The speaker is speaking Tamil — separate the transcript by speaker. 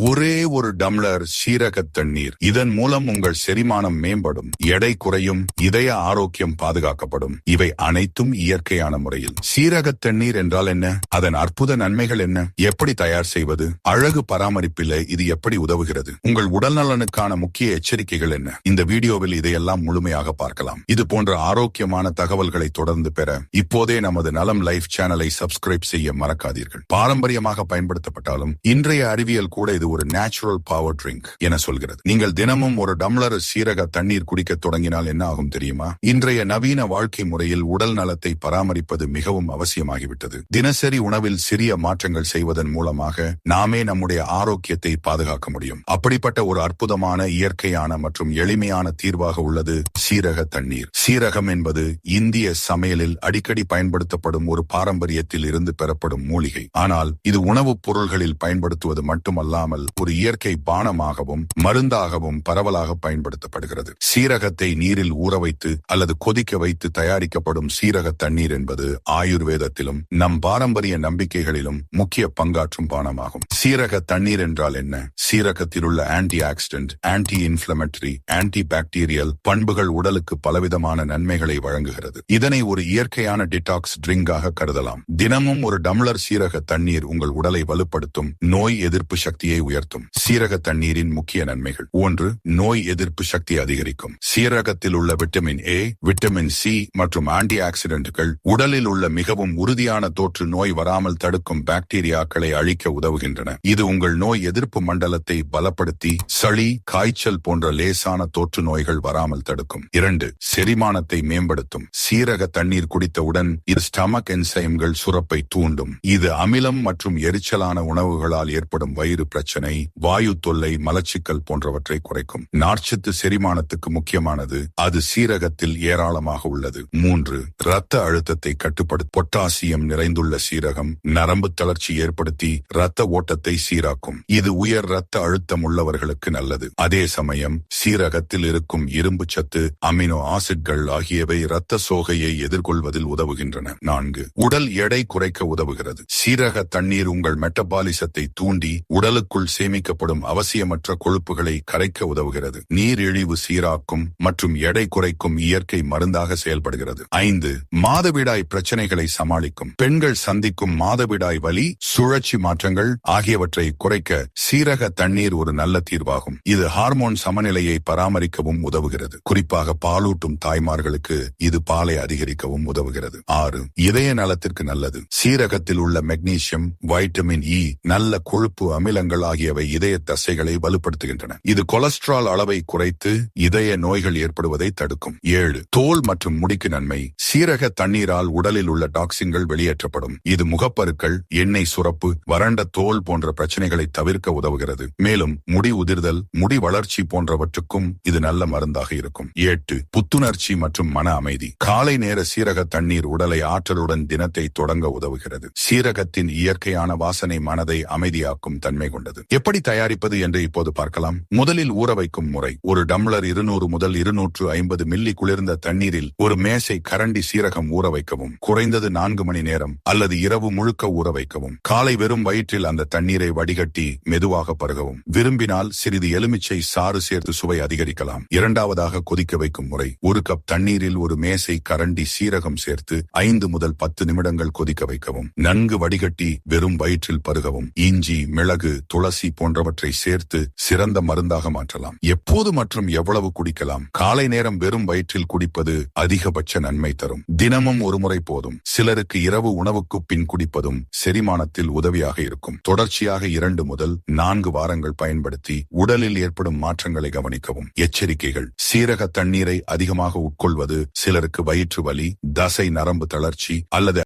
Speaker 1: ஒரே ஒரு டம்ளர் சீரக தண்ணீர். இதன் மூலம் உங்கள் செரிமானம் மேம்படும். எடை குறையும் இதய ஆரோக்கியம் பாதுகாக்கப்படும். இவை அனைத்தும் இயற்கையான முறையில். சீரக தண்ணீர் என்றால் என்ன? அதன் அற்புத நன்மைகள் என்ன? எப்படி தயார் செய்வது? அழகு பராமரிப்பில் இது எப்படி உதவுகிறது? உங்கள் உடல் நலனுக்கான முக்கிய எச்சரிக்கைகள் என்ன? இந்த வீடியோவில் இதையெல்லாம் முழுமையாக பார்க்கலாம். இது போன்ற ஆரோக்கியமான தகவல்களை தொடர்ந்து பெற இப்போதே நமது நலம் லைஃப் சேனலை சப்ஸ்கிரைப் செய்ய மறக்காதீர்கள். பாரம்பரியமாக பயன்படுத்தப்பட்டாலும் இன்றைய அறிவியல் கூட இது ஒரு நேச்சுரல் பவர் ட்ரிங்க் என சொல்கிறது. நீங்கள் தினமும் ஒரு டம்ளர் சீரக தண்ணீர் குடிக்க தொடங்கினால் என்ன ஆகும் தெரியுமா? இன்றைய நவீன வாழ்க்கை முறையில் உடல் நலத்தை பராமரிப்பது மிகவும் அவசியமாகிவிட்டது. தினசரி உணவில் சிறிய மாற்றங்கள் செய்வதன் மூலமாக நாமே நம்முடைய ஆரோக்கியத்தை பாதுகாக்க முடியும். அப்படிப்பட்ட ஒரு அற்புதமான இயற்கையான மற்றும் எளிமையான தீர்வாக உள்ளது சீரக தண்ணீர். சீரகம் என்பது இந்திய சமையலில் அடிக்கடி பயன்படுத்தப்படும் ஒரு பாரம்பரியத்தில் இருந்து பெறப்படும் மூலிகை. ஆனால் இது உணவுப் பொருள்களில் பயன்படுத்துவது மட்டுமல்லாமல் ஒரு இயற்கை பானமாகவும் மருந்தாகவும் பரவலாக பயன்படுத்தப்படுகிறது. சீரகத்தை நீரில் ஊற வைத்து அல்லது கொதிக்க வைத்து தயாரிக்கப்படும் சீரக தண்ணீர் என்பது ஆயுர்வேதத்திலும் நம் பாரம்பரிய நம்பிக்கைகளிலும் முக்கிய பங்காற்றும் பானமாகும். சீரக தண்ணீர் என்றால் என்ன? சீரகத்தில் உள்ள anti oxidant anti inflammatory anti bacterial பண்புகள் உடலுக்கு பலவிதமான நன்மைகளை வழங்குகிறது. இதனை ஒரு இயற்கையான டிடாக்ஸ் ட்ரிங்காக கருதலாம். தினமும் ஒரு டம்ளர் சீரக தண்ணீர் உங்கள் உடலை வலுப்படுத்தும் நோய் எதிர்ப்பு சக்தியை உயர்த்தும். சீரக தண்ணீரின் முக்கிய நன்மைகள். ஒன்று நோய் எதிர்ப்பு சக்தி அதிகரிக்கும். சீரகத்தில் உள்ள விட்டமின் ஏ விட்டமின் சி மற்றும் ஆன்டி ஆக்சிடென்ட்கள் உடலில் உள்ள மிகவும் உறுதியான தோற்று நோய் வராமல் தடுக்கும் பாக்டீரியாக்களை அழிக்க உதவுகின்றன. இது உங்கள் நோய் எதிர்ப்பு மண்டலத்தை பலப்படுத்தி சளி காய்ச்சல் போன்ற லேசான தோற்று நோய்கள் வராமல் தடுக்கும். இரண்டு செரிமானத்தை மேம்படுத்தும். சீரக தண்ணீர் குடித்தவுடன் இது ஸ்டமக் என்சைம்கள் சுரப்பை தூண்டும். இது அமிலம் மற்றும் எரிச்சலான உணவுகளால் ஏற்படும் வயிறு பிரச்சனை. பிரச்சனை வாயு தொல்லை மலச்சிக்கல் போன்றவற்றை குறைக்கும். நார்ச்சத்து செரிமானத்துக்கு முக்கியமானது அது சீரகத்தில் ஏராளமாக உள்ளது. மூன்று இரத்த அழுத்தத்தை கட்டுப்படுத்த பொட்டாசியம் நிறைந்துள்ள சீரகம் நரம்பு தளர்ச்சி ஏற்படுத்தி இரத்த ஓட்டத்தை சீராக்கும். இது உயர் இரத்த அழுத்தம் உள்ளவர்களுக்கு நல்லது. அதே சமயம் சீரகத்தில் இருக்கும் இரும்பு சத்து அமினோ ஆசிட்கள் ஆகியவை இரத்த சோகையை எதிர்கொள்வதில் உதவுகின்றன. நான்கு உடல் எடை குறைக்க உதவுகிறது. சீரக தண்ணீர் உங்கள் மெட்டபாலிசத்தை தூண்டி உடலுக்குள் சேமிக்கப்படும் அவசியமற்ற கொழுப்புகளை கரைக்க உதவுகிறது. நீரிழிவு சீராக்கும் மற்றும் எடை குறைக்கும் இயற்கை மருந்தாக செயல்படுகிறது. ஐந்து மாதவிடாய் பிரச்சனைகளை சமாளிக்கும். பெண்கள் சந்திக்கும் மாதவிடாய் வலி சுழற்சி மாற்றங்கள் ஆகியவற்றை குறைக்க சீரக தண்ணீர் ஒரு நல்ல தீர்வாகும். இது ஹார்மோன் சமநிலையை பராமரிக்கவும் உதவுகிறது. குறிப்பாக பாலூட்டும் தாய்மார்களுக்கு இது பாலை அதிகரிக்கவும் உதவுகிறது. ஆறு இதய நலத்திற்கு நல்லது. சீரகத்தில் உள்ள மெக்னீசியம் வைட்டமின் இ நல்ல கொழுப்பு அமிலங்கள் ஆகியவை இதய தசைகளை வலுப்படுத்துகின்றன. இது கொலஸ்ட்ரால் அளவை குறைத்து இதய நோய்கள் ஏற்படுவதை தடுக்கும். ஏழு தோல் மற்றும் முடிக்கு நன்மை. சீரக தண்ணீரால் உடலில் உள்ள டாக்ஸின்கள் வெளியேற்றப்படும். இது முகப்பருக்கள் எண்ணெய் சுரப்பு வறண்ட தோல் போன்ற பிரச்சனைகளை தவிர்க்க உதவுகிறது. மேலும் முடி உதிர்தல் முடி வளர்ச்சி போன்றவற்றுக்கும் இது நல்ல மருந்தாக இருக்கும். எட்டு புத்துணர்ச்சி மற்றும் மன அமைதி. காலை நேர சீரக தண்ணீர் உடலை ஆற்றலுடன் தினத்தை தொடங்க உதவுகிறது. சீரகத்தின் இயற்கையான வாசனை மனதை அமைதியாக்கும் தன்மை கொண்டது. எப்படி தயாரிப்பது என்று இப்போது பார்க்கலாம். முதலில் ஊற வைக்கும் முறை. ஒரு டம்ளர் இருநூறு முதல் இருநூற்று ஐம்பது மில்லி குளிர்ந்த தண்ணீரில் ஒரு மேசை கரண்டி சீரகம் ஊற வைக்கவும். குறைந்தது நான்கு மணி நேரம் அல்லது இரவு முழுக்க ஊற வைக்கவும். காலை வெறும் வயிற்றில் அந்த தண்ணீரை வடிகட்டி மெதுவாக பருகவும். விரும்பினால் சிறிது எலுமிச்சை சாறு சேர்த்து சுவை அதிகரிக்கலாம். இரண்டாவதாக கொதிக்க வைக்கும் முறை. ஒரு கப் தண்ணீரில் ஒரு மேசை கரண்டி சீரகம் சேர்த்து ஐந்து முதல் பத்து நிமிடங்கள் கொதிக்க வைக்கவும். நன்கு வடிகட்டி வெறும் வயிற்றில் பருகவும். இஞ்சி மிளகு துளசி போன்றவற்றை சேர்த்து சிறந்த மருந்தாக மாற்றலாம். எப்போது மற்றும் எவ்வளவு குடிக்கலாம்? காலை நேரம் வெறும் வயிற்றில் குடிப்பது அதிகபட்ச நன்மை தரும். தினமும் ஒரு முறை போதும். சிலருக்கு இரவு உணவுக்கு பின் குடிப்பதும் செரிமானத்தில் உதவியாக இருக்கும். தொடர்ச்சியாக இரண்டு முதல் நான்கு வாரங்கள் பயன்படுத்தி உடலில் ஏற்படும் மாற்றங்களை கவனிக்கவும். எச்சரிக்கைகள். சீரக தண்ணீரை அதிகமாக உட்கொள்வது சிலருக்கு வயிற்று வலி தசை நரம்பு தளர்ச்சி அல்லது